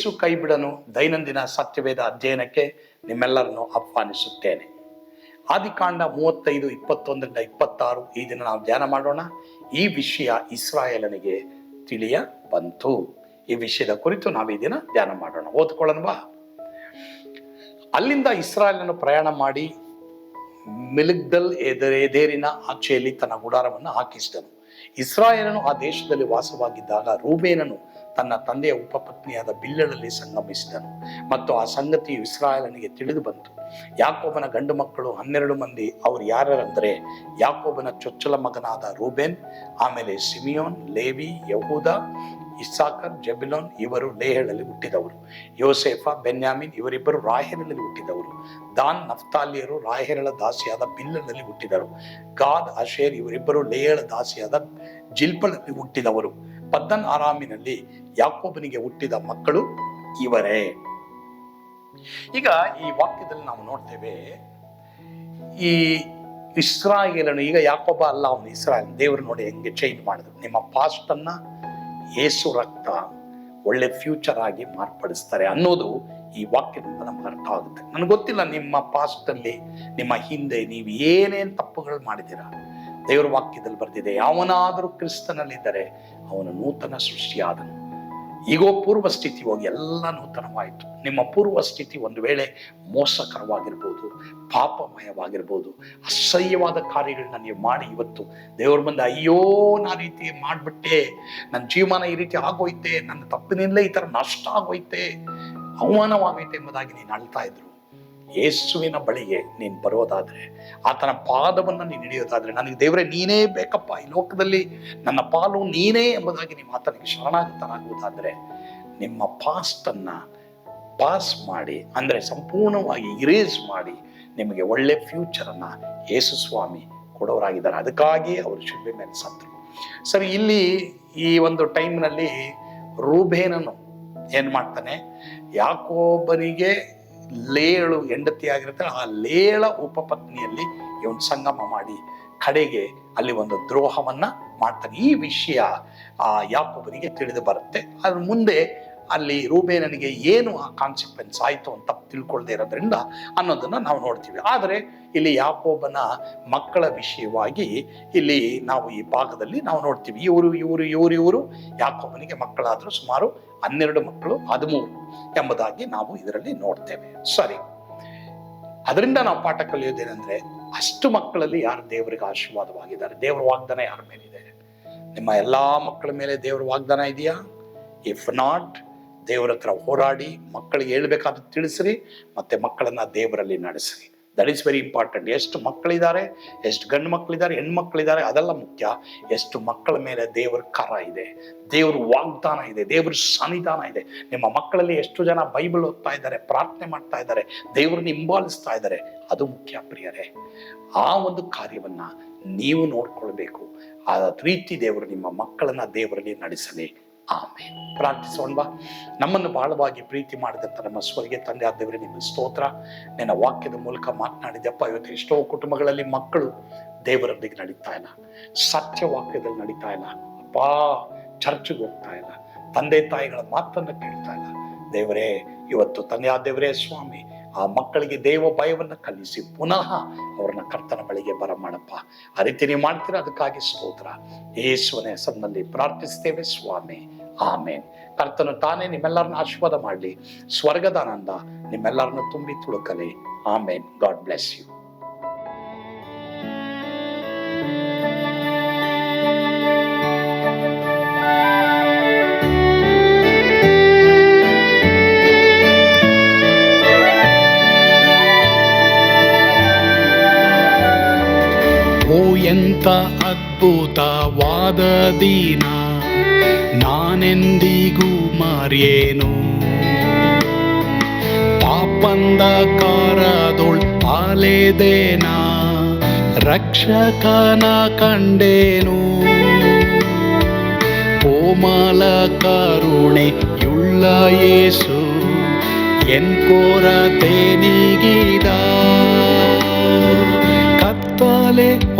ಯೇಸು ಕೈಬಿಡನು ದೈನಂದಿನ ಸತ್ಯವೇದ ಅಧ್ಯಯನಕ್ಕೆ ನಿಮ್ಮೆಲ್ಲರನ್ನು ಆಹ್ವಾನಿಸುತ್ತೇನೆ. ಆದಿಕಾಂಡ ಮೂವತ್ತೈದು, ಇಪ್ಪತ್ತೊಂದರಿಂದ ಇಪ್ಪತ್ತಾರು ಈ ದಿನ ನಾವು ಧ್ಯಾನ ಮಾಡೋಣ. ಈ ವಿಷಯ ಇಸ್ರಾಯೇಲನಿಗೆ ತಿಳಿಯ ಬಂತು. ಈ ವಿಷಯದ ಕುರಿತು ನಾವು ಈ ದಿನ ಧ್ಯಾನ ಮಾಡೋಣ. ಓದ್ಕೊಳ್ಳೋಣ ಬಾ. ಅಲ್ಲಿಂದ ಇಸ್ರಾಯೇಲನ್ನು ಪ್ರಯಾಣ ಮಾಡಿ ಮಿಲಿಗ್ದಲ್ ಎದೇರಿನ ಆಚೆಯಲ್ಲಿ ತನ್ನ ಗುಡಾರವನ್ನು ಹಾಕಿಸಿದನು. ಇಸ್ರಾಯೇಲನು ಆ ದೇಶದಲ್ಲಿ ವಾಸವಾಗಿದ್ದಾಗ ರೂಬೇನನು ತನ್ನ ತಂದೆಯ ಉಪಪತ್ನಿಯಾದ ಬಿಲ್ಲಳಲ್ಲಿ ಸಂಗಮಿಸಿದನು. ಮತ್ತು ಆ ಸಂಗತಿಯು ಇಸ್ರಾಯಲನಿಗೆ ತಿಳಿದು ಬಂತು. ಯಾಕೋಬನ ಗಂಡು ಮಕ್ಕಳು ಹನ್ನೆರಡು ಮಂದಿ, ಅವರು ಯಾರಂದರೆ ಯಾಕೋಬನ ಚೊಚ್ಚಲ ಮಗನಾದ ರೂಬೆನ್, ಆಮೇಲೆ ಸಿಮಿಯೋನ್, ಲೇವಿ, ಯಹೂದ, ಇಸ್ಸಾಕರ್, ಜಬಿಲೋನ್ ಇವರು ಲೇಹಳಲ್ಲಿ ಹುಟ್ಟಿದವರು. ಯೋಸೇಫ, ಬೆನ್ಯಾಮಿನ್ ಇವರಿಬ್ಬರು ರಾಹೇರಳಲ್ಲಿ ಹುಟ್ಟಿದವರು. ದಾನ್ ನಫ್ತಾಲಿಯರು ರಾಹೇರಳ ದಾಸಿಯಾದ ಬಿಲ್ಲನಲ್ಲಿ ಹುಟ್ಟಿದರು. ಗಾದ್, ಅಶೇರ್ ಇವರಿಬ್ಬರು ಲೇಹಳ ದಾಸಿಯಾದ ಜಿಲ್ಪಳಲ್ಲಿ ಹುಟ್ಟಿದವರು. ಪದ್ದನ್ ಆರಾಮಿನಲ್ಲಿ ಯಾಕೋಬನಿಗೆ ಹುಟ್ಟಿದ ಮಕ್ಕಳು ಇವರೇ. ಈಗ ಈ ವಾಕ್ಯದಲ್ಲಿ ನಾವು ನೋಡ್ತೇವೆ, ಈ ಇಸ್ರಾಯೇಲನು, ಈಗ ಯಾಕೋಬ ಅಲ್ಲ, ಅವನು ಇಸ್ರಾಯೇಲ್. ದೇವರು ನೋಡಿ ಹೆಂಗೆ ಚೇಂಜ್ ಮಾಡಿದ್ರು. ನಿಮ್ಮ ಪಾಸ್ಟ್ ಅನ್ನ ಏಸು ರಕ್ತ ಒಳ್ಳೆ ಫ್ಯೂಚರ್ ಆಗಿ ಮಾರ್ಪಡಿಸ್ತಾರೆ ಅನ್ನೋದು ಈ ವಾಕ್ಯದಿಂದ ನಮ್ಗೆ ಅರ್ಥ ಆಗುತ್ತೆ. ನನಗೆ ಗೊತ್ತಿಲ್ಲ ನಿಮ್ಮ ಪಾಸ್ಟ್ ಅಲ್ಲಿ, ನಿಮ್ಮ ಹಿಂದೆ ನೀವು ಏನೇನು ತಪ್ಪುಗಳು ಮಾಡಿದ್ದೀರಾ. ದೇವರ ವಾಕ್ಯದಲ್ಲಿ ಬರ್ತಿದೆ ಯಾವನಾದರೂ ಕ್ರಿಸ್ತನಲ್ಲಿದ್ದರೆ ಅವನು ನೂತನ ಸೃಷ್ಟಿಯಾದನು. ಈಗೋ ಪೂರ್ವ ಸ್ಥಿತಿ ಹೋಗಿ ಎಲ್ಲ ನೂತನವಾಯಿತು. ನಿಮ್ಮ ಪೂರ್ವ ಸ್ಥಿತಿ ಒಂದು ವೇಳೆ ಮೋಸಕರವಾಗಿರ್ಬೋದು, ಪಾಪಮಯವಾಗಿರ್ಬೋದು, ಅಸಹ್ಯವಾದ ಕಾರ್ಯಗಳನ್ನ ನೀವು ಮಾಡಿ ಇವತ್ತು ದೇವ್ರ ಮುಂದೆ ಅಯ್ಯೋ, ನಾ ರೀತಿ ಮಾಡಿಬಿಟ್ಟೆ ನನ್ನ ಜೀವನ ಈ ರೀತಿ ಆಗೋಯ್ತೆ, ನನ್ನ ತಪ್ಪಿನಿಂದಲೇ ಈ ಥರ ನಷ್ಟ ಆಗೋಯ್ತೆ, ಅವಮಾನವಾಗೈತೆ ಎಂಬುದಾಗಿ ನೀನು ಅಳ್ತಾ ಇದ್ರು. ಯೇಸುವಿನ ಬಳಿಗೆ ನೀನು ಬರೋದಾದ್ರೆ ಆತನ ಪಾದವನ್ನು ನೀನು ಹಿಡಿಯೋದಾದರೆ ನನಗೆ ದೇವರೇ, ನೀನೇ ಬೇಕಪ್ಪ ಈ ಲೋಕದಲ್ಲಿ. ನನ್ನ ಪಾಲು ನೀನೇ ಎಂಬುದಾಗಿ ನೀವು ಆತನಿಗೆ ಶರಣಾಗತನಾಗುವುದಾದರೆ, ನಿಮ್ಮ ಪಾಸ್ಟ್ ಅನ್ನ ಪಾಸ್ ಮಾಡಿ, ಅಂದ್ರೆ ಸಂಪೂರ್ಣವಾಗಿ ಇರೇಸ್ ಮಾಡಿ, ನಿಮಗೆ ಒಳ್ಳೆ ಫ್ಯೂಚರ್ ಅನ್ನ ಯೇಸು ಸ್ವಾಮಿ ಕೊಡೋರಾಗಿದ್ದಾರೆ. ಅದಕ್ಕಾಗಿ ಅವರು ಶಿಲ್ಬೆ ಮೇಲೆ ಸತ್ರು ಸರಿ, ಇಲ್ಲಿ ಈ ಒಂದು ಟೈಮ್ನಲ್ಲಿ ರೂಬೇನನು ಏನು ಮಾಡ್ತಾನೆ? ಯಾಕೋಬನಿಗೆ ಲೇಳು ಹೆಂಡತಿ ಆಗಿರ್ತಾಳೆ ಆ ಲೇಳ ಉಪಪತ್ನಿಯಲ್ಲಿ ಇವನು ಸಂಗಮ ಮಾಡಿ ಕಡೆಗೆ ಅಲ್ಲಿ ಒಂದು ದ್ರೋಹವನ್ನ ಮಾಡ್ತಾನೆ. ಈ ವಿಷಯ ಆ ಯಾಕೋಬನಿಗೆ ತಿಳಿದು ಬರುತ್ತೆ. ಅದ್ರ ಮುಂದೆ ಅಲ್ಲಿ ರೂಬೇನನಿಗೆ ಏನು ಆ ಕಾನ್ಸಿಕ್ವೆನ್ಸ್ ಆಯಿತು ಅಂತ ತಿಳ್ಕೊಳ್ದೇ ಇರೋದ್ರಿಂದ ಅನ್ನೋದನ್ನು ನಾವು ನೋಡ್ತೀವಿ. ಆದರೆ ಇಲ್ಲಿ ಯಾಕೋಬನ ಮಕ್ಕಳ ವಿಷಯವಾಗಿ ಇಲ್ಲಿ ನಾವು ಈ ಭಾಗದಲ್ಲಿ ನಾವು ನೋಡ್ತೀವಿ. ಇವರು ಇವರು ಇವರು ಇವರು ಯಾಕೋಬನಿಗೆ ಮಕ್ಕಳಾದರೂ ಸುಮಾರು ಹನ್ನೆರಡು ಮಕ್ಕಳು, ಹದಿಮೂರು ಎಂಬುದಾಗಿ ನಾವು ಇದರಲ್ಲಿ ನೋಡ್ತೇವೆ. ಸರಿ. ಅದರಿಂದ ನಾವು ಪಾಠ ಕಲಿಯೋದೇನೆಂದ್ರೆ ಅಷ್ಟು ಮಕ್ಕಳಲ್ಲಿ ಯಾರು ದೇವರಿಗೆ ಆಶೀರ್ವಾದವಾಗಿದ್ದಾರೆ? ದೇವರ ವಾಗ್ದಾನ ಯಾರ ಮೇಲಿದೆ? ನಿಮ್ಮ ಎಲ್ಲಾ ಮಕ್ಕಳ ಮೇಲೆ ದೇವರ ವಾಗ್ದಾನ ಇದೆಯಾ? ಇಫ್ ನಾಟ್ ದೇವರ ಹತ್ರ ಹೋರಾಡಿ ಮಕ್ಕಳಿಗೆ ಹೇಳಬೇಕಾದ ತಿಳಿಸ್ರಿ, ಮತ್ತೆ ಮಕ್ಕಳನ್ನ ದೇವರಲ್ಲಿ ನಡೆಸ್ರಿ. ದಟ್ ಈಸ್ ವೆರಿ ಇಂಪಾರ್ಟೆಂಟ್ ಎಷ್ಟು ಮಕ್ಕಳಿದ್ದಾರೆ, ಎಷ್ಟು ಗಂಡು ಮಕ್ಕಳಿದ್ದಾರೆ ಹೆಣ್ಮಕ್ಳಿದ್ದಾರೆ ಅದೆಲ್ಲ ಮುಖ್ಯ. ಎಷ್ಟು ಮಕ್ಕಳ ಮೇಲೆ ದೇವರ ಕರ ಇದೆ, ದೇವ್ರ ವಾಗ್ದಾನ ಇದೆ, ದೇವ್ರ ಸನ್ನಿಧಾನ ಇದೆ. ನಿಮ್ಮ ಮಕ್ಕಳಲ್ಲಿ ಎಷ್ಟು ಜನ ಬೈಬಲ್ ಓದ್ತಾ ಇದ್ದಾರೆ, ಪ್ರಾರ್ಥನೆ ಮಾಡ್ತಾ ಇದ್ದಾರೆ, ದೇವ್ರನ್ನ ಹಿಂಬಾಲಿಸ್ತಾ ಇದ್ದಾರೆ, ಅದು ಮುಖ್ಯ ಪ್ರಿಯರೇ. ಆ ಒಂದು ಕಾರ್ಯವನ್ನ ನೀವು ನೋಡ್ಕೊಳ್ಬೇಕು. ಆ ರೀತಿ ದೇವರು ನಿಮ್ಮ ಮಕ್ಕಳನ್ನ ದೇವರಲ್ಲಿ ನಡೆಸಲಿ. ಆಮೇಲೆ ಪ್ರಾರ್ಥಿಸೋಣ ನಮ್ಮನ್ನು ಬಹಳವಾಗಿ ಪ್ರೀತಿ ಮಾಡಿದಂತ ನಮ್ಮ ಸ್ವರ್ಗೆ ತಂದೆ ಆದವರೇ ನಿಮ್ಮ ಸ್ತೋತ್ರ. ನಿನ್ನ ವಾಕ್ಯದ ಮೂಲಕ ಮಾತನಾಡಿದೆಪ್ಪ ಇವತ್ತು ಎಷ್ಟೋ ಕುಟುಂಬಗಳಲ್ಲಿ ಮಕ್ಕಳು ದೇವರೊಂದಿಗೆ ನಡೀತಾ ಇಲ್ಲ. ಸತ್ಯ ವಾಕ್ಯದಲ್ಲಿ ನಡೀತಾ ಇಲ್ಲ. ಅಪ್ಪ, ಚರ್ಚ್ಗೆ ಹೋಗ್ತಾ ಇಲ್ಲ. ತಂದೆ ತಾಯಿಗಳ ಮಾತನ್ನ ಕೇಳ್ತಾ ಇಲ್ಲ. ದೇವರೇ, ಇವತ್ತು ತಂದೆ ಆದೇವರೇ ಸ್ವಾಮಿ ಆ ಮಕ್ಕಳಿಗೆ ದೇವ ಭಯವನ್ನ ಕಲಿಸಿ ಪುನಃ ಅವ್ರನ್ನ ಕರ್ತನ ಬಳಿಗೆ ಬರಮಾಡಪ್ಪ. ಆ ರೀತಿ ನೀವು ಮಾಡ್ತೀರಾ, ಅದಕ್ಕಾಗಿ ಸ್ತೋತ್ರ. ಯೇಸುವನ ಹೆಸರಿನಲ್ಲಿ ಪ್ರಾರ್ಥಿಸ್ತೇವೆ, ಸ್ವಾಮಿ. ಆಮೇನ್. ಕರ್ತನು ತಾನೇ ನಿಮ್ಮೆಲ್ಲರನ್ನ ಆಶೀರ್ವಾದ ಮಾಡಲಿ. ಸ್ವರ್ಗದಾನಂದ ನಿಮ್ಮೆಲ್ಲರನ್ನು ತುಂಬಿ ತುಳುಕಲಿ. ಆಮೇನ್. God bless you. ಎಂತ ಅದ್ಭುತವಾದ ದೀನ ನಾನೆಂದಿಗೂ ಮಾರ್ಯೇನು? ಪಾಪಂದ ಕಾರದೊಳ್ ಪಾಲೆದೇನ? ರಕ್ಷಕನ ಕಂಡೇನು? ಕೋಮಲ ಯೇಸು ಎನ್ ಕೋರತೆ ನೀಗಿದ ಕತ್ತಲೆ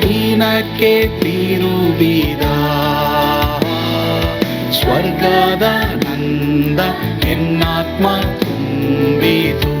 ದಿನಕ್ಕೆ ತಿರುಗಿದ ಸ್ವರ್ಗದ ನಂದ ಎನ್ನಾತ್ಮ ತುಂಬಿತು.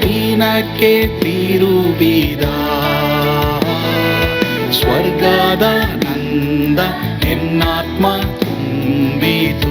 ದಿನಕ್ಕೆ ತಿರುಗಿದ ಸ್ವರ್ಗದ ನಂದ ಎನ್ನಾತ್ಮ ತುಂಬಿತು.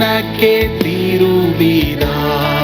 naquele iluminar.